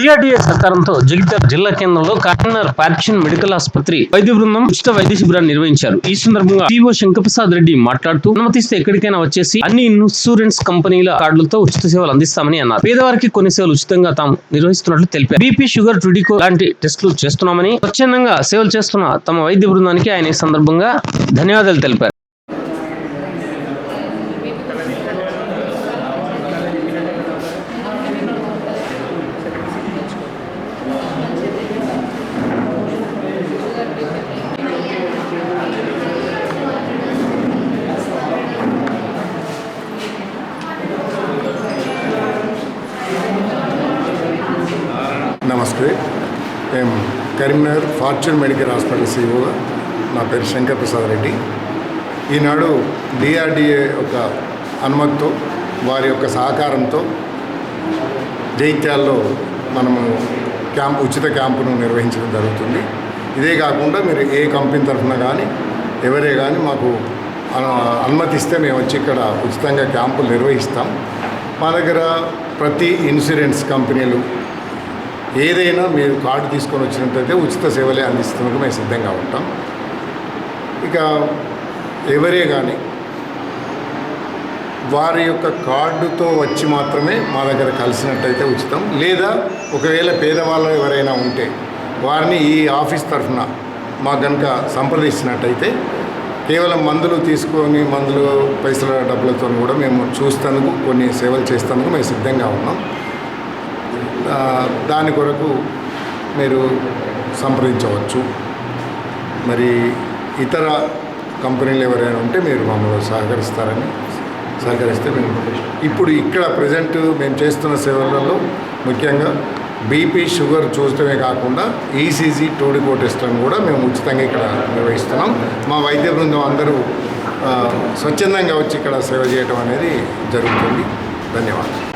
టీఆర్డీఏ సహకారంతో జగిత్యాల జిల్లా కేంద్రంలో కరీంనగర్ పార్చిన్ మెడికల్ ఆసుపత్రి వైద్య బృందం ఉచిత వైద్య శిబిరాన్ని నిర్వహించారు. ఈ సందర్భంగా పిఓ శంకర్ప్రసాద్ రెడ్డి మాట్లాడుతూ అనుమతిస్తే ఎక్కడికైనా వచ్చేసి అన్ని ఇన్సూరెన్స్ కంపెనీల కార్డులతో ఉచిత సేవలు అందిస్తామని అన్నారు. పేదవారికి కొన్ని సేవలు ఉచితంగా తాము నిర్వహిస్తున్నట్లు తెలిపారు. బీపీ షుగర్ ట్రిడికో లాంటి టెస్టులు చేస్తున్నామని స్వచ్ఛందంగా సేవలు చేస్తున్న తమ వైద్య బృందానికి ఆయన ఈ సందర్భంగా ధన్యవాదాలు తెలిపారు. నమస్తే. మేము కరీంనగర్ ఫార్చ్యూన్ మెడికల్ హాస్పిటల్ సీఓగా నా పేరు శంకర్ ప్రసాద్ రెడ్డి. ఈనాడు డిఆర్డిఏ యొక్క అనుమతితో వారి యొక్క సహకారంతో జైత్యాల్లో మనము క్యాంప్ ఉచిత క్యాంపును నిర్వహించడం జరుగుతుంది. ఇదే కాకుండా మీరు ఏ కంపెనీ తరఫున కానీ ఎవరే కానీ మాకు అనుమతిస్తే మేము వచ్చి ఇక్కడ ఉచితంగా క్యాంపులు నిర్వహిస్తాం. మా దగ్గర ప్రతి ఇన్సూరెన్స్ కంపెనీలు ఏదైనా మీరు కార్డు తీసుకొని వచ్చినట్టయితే ఉచిత సేవలే అందిస్తున్నందుకు మేము సిద్ధంగా ఉంటాం. ఇక ఎవరే కానీ వారి యొక్క కార్డుతో వచ్చి మాత్రమే మా దగ్గర కలిసినట్టయితే ఉచితం. లేదా ఒకవేళ పేదవాళ్ళు ఎవరైనా ఉంటే వారిని ఈ ఆఫీస్ తరఫున మాకు కనుక సంప్రదించినట్టయితే కేవలం మందులు తీసుకొని మందులు పైసల డబ్బులతో కూడా మేము చూస్తాను కొన్ని సేవలు చేస్తాను మేము సిద్ధంగా ఉన్నాం. దాని కొరకు మీరు సంప్రదించవచ్చు. మరి ఇతర కంపెనీలు ఎవరైనా ఉంటే మీరు మమ్మల్ని సహకరిస్తారని సహకరిస్తే మేము ఇప్పుడు ఇక్కడ ప్రజెంట్ మేము చేస్తున్న సేవలలో ముఖ్యంగా బీపీ షుగర్ చూడటమే కాకుండా ఈసీజీ టోడికో టెస్ట్లను కూడా మేము ఉచితంగా ఇక్కడ నిర్వహిస్తున్నాం. మా వైద్య బృందం అందరూ స్వచ్ఛందంగా వచ్చి ఇక్కడ సేవ చేయడం అనేది జరుగుతుంది. ధన్యవాదాలు.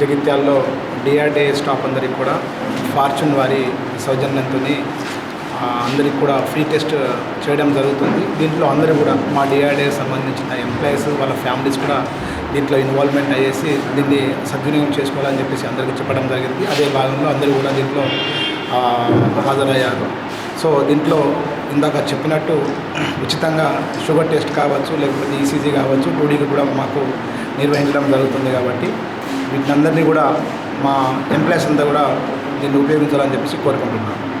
జగిత్యాల్లో డిఆర్డిఏ స్టాఫ్ అందరికి కూడా ఫార్చ్యూన్ వారి సౌజన్యంతో అందరికి కూడా ఫ్రీ టెస్ట్ చేయడం జరుగుతుంది. దీంట్లో అందరూ కూడా మా డిఆర్డిఏ సంబంధించిన ఎంప్లాయీస్ వాళ్ళ ఫ్యామిలీస్ కూడా దీంట్లో ఇన్వాల్వ్మెంట్ అయ్యేసి దీన్ని సద్వినియోగం చేసుకోవాలని చెప్పేసి అందరికీ చెప్పడం జరిగింది. అదే భాగంలో అందరూ కూడా దీంట్లో హాజరయ్యారు. సో దీంట్లో ఇందాక చెప్పినట్టు ఉచితంగా షుగర్ టెస్ట్ కావచ్చు లేకపోతే ఈసీజీ కావచ్చు టూడీకి కూడా మాకు నిర్వహించడం జరుగుతుంది కాబట్టి వీటినందరినీ కూడా మా ఎంప్లాయీస్ అంతా కూడా దీన్ని ఉపయోగించాలని చెప్పేసి కోరుకుంటున్నాను.